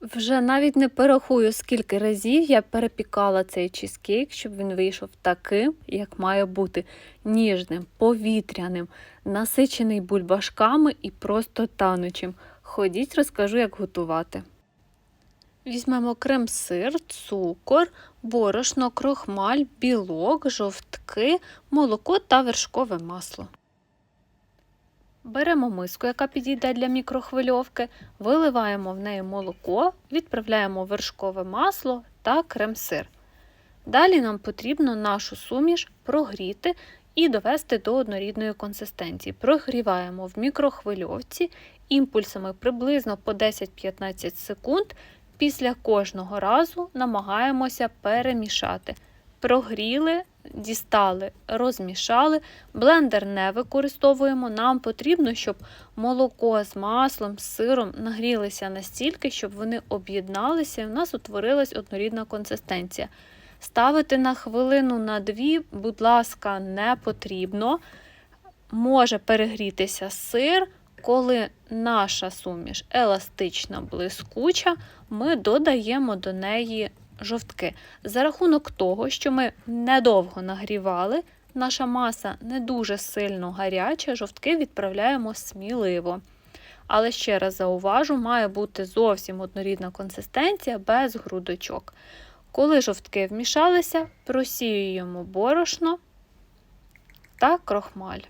Вже навіть не порахую, скільки разів я перепікала цей чизкейк, щоб він вийшов таким, як має бути ніжним, повітряним, насичений бульбашками і просто танучим. Ходіть, розкажу, як готувати. Візьмемо крем-сир, цукор, борошно, крохмаль, білок, жовтки, молоко та вершкове масло. Беремо миску, яка підійде для мікрохвильовки, виливаємо в неї молоко, відправляємо вершкове масло та крем-сир. Далі нам потрібно нашу суміш прогріти і довести до однорідної консистенції. Прогріваємо в мікрохвильовці імпульсами приблизно по 10-15 секунд. Після кожного разу намагаємося перемішати. Прогріли, дістали, розмішали. Блендер не використовуємо. Нам потрібно, щоб молоко з маслом, з сиром нагрілися настільки, щоб вони об'єдналися і в нас утворилась однорідна консистенція. Ставити на хвилину на дві, будь ласка, не потрібно. Може перегрітися сир. Коли наша суміш еластична, блискуча, ми додаємо до неї жовтки. За рахунок того, що ми недовго нагрівали, наша маса не дуже сильно гаряча, жовтки відправляємо сміливо. Але ще раз зауважу, має бути зовсім однорідна консистенція без грудочок. Коли жовтки вмішалися, просіюємо борошно та крохмаль.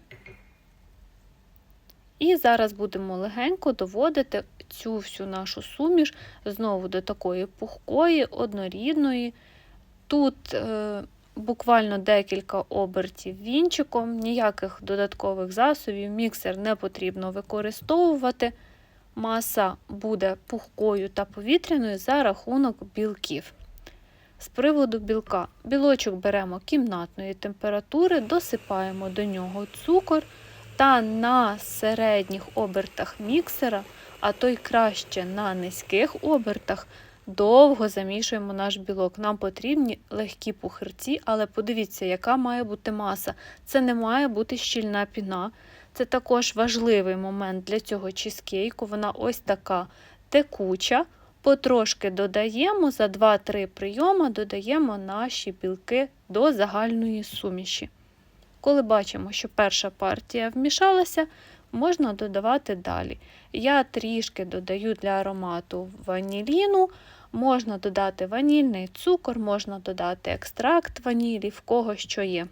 І зараз будемо легенько доводити цю всю нашу суміш знову до такої пухкої, однорідної. Тут е, буквально декілька обертів вінчиком, ніяких додаткових засобів, міксер не потрібно використовувати. Маса буде пухкою та повітряною за рахунок білків. З приводу білка, білочок беремо кімнатної температури, досипаємо до нього цукор та на середніх обертах міксера, а то й краще на низьких обертах, довго замішуємо наш білок. Нам потрібні легкі пухирці, але подивіться, яка має бути маса. Це не має бути щільна піна. Це також важливий момент для цього чизкейку. Вона ось така текуча. Потрошки додаємо за 2-3 прийоми додаємо наші білки до загальної суміші. Коли бачимо, що перша партія вмішалася, можна додавати далі. Я трішки додаю для аромату ваніліну, можна додати ванільний цукор, можна додати екстракт ванілі, в кого що є.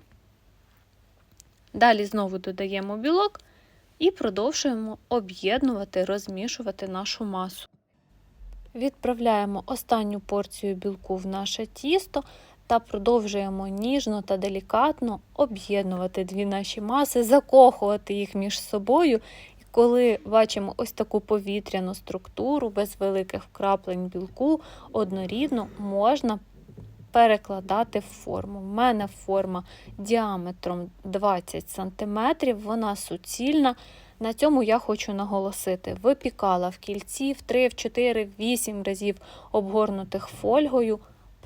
Далі знову додаємо білок і продовжуємо об'єднувати, розмішувати нашу масу. Відправляємо останню порцію білку в наше тісто та продовжуємо ніжно та делікатно об'єднувати дві наші маси, закохувати їх між собою. І коли бачимо ось таку повітряну структуру без великих вкраплень білку, однорідно можна перекладати форму. У мене форма діаметром 20 см, вона суцільна. На цьому я хочу наголосити: випікала в кільці в 3, в 4, в 8 разів обгорнутих фольгою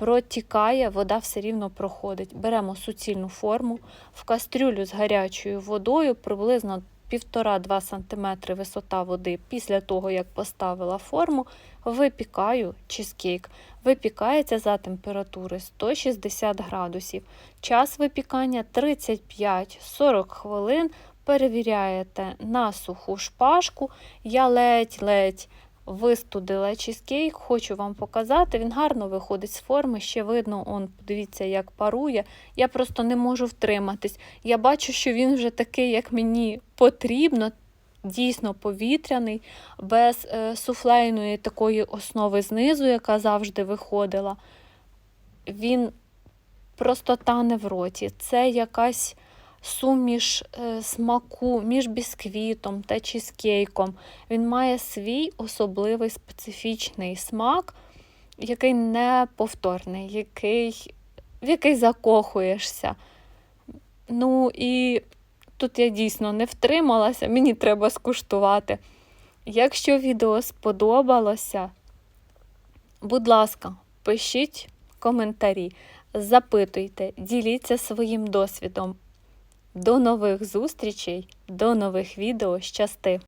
протікає, вода все рівно проходить. Беремо суцільну форму в кастрюлю з гарячою водою, приблизно 1,5-2 см висота води після того, як поставила форму, випікаю чизкейк. Випікається за температури 160 градусів. Час випікання 35-40 хвилин. Перевіряєте на суху шпажку. Я ледь-ледь вистудила чизкейк, хочу вам показати. Він гарно виходить з форми, ще видно, он, подивіться, як парує. Я просто не можу втриматись. Я бачу, що він вже такий, як мені потрібно. Дійсно повітряний, без е, суфлейної такої основи знизу, яка завжди виходила. Він просто тане в роті. Це якась суміш е, смаку між бісквітом та чізкейком. Він має свій особливий специфічний смак, який неповторний, який, в який закохуєшся. Ну і тут я дійсно не втрималася, мені треба скуштувати. Якщо відео сподобалося, будь ласка, пишіть коментарі, запитуйте, діліться своїм досвідом. До нових зустрічей, до нових відео. Щасти!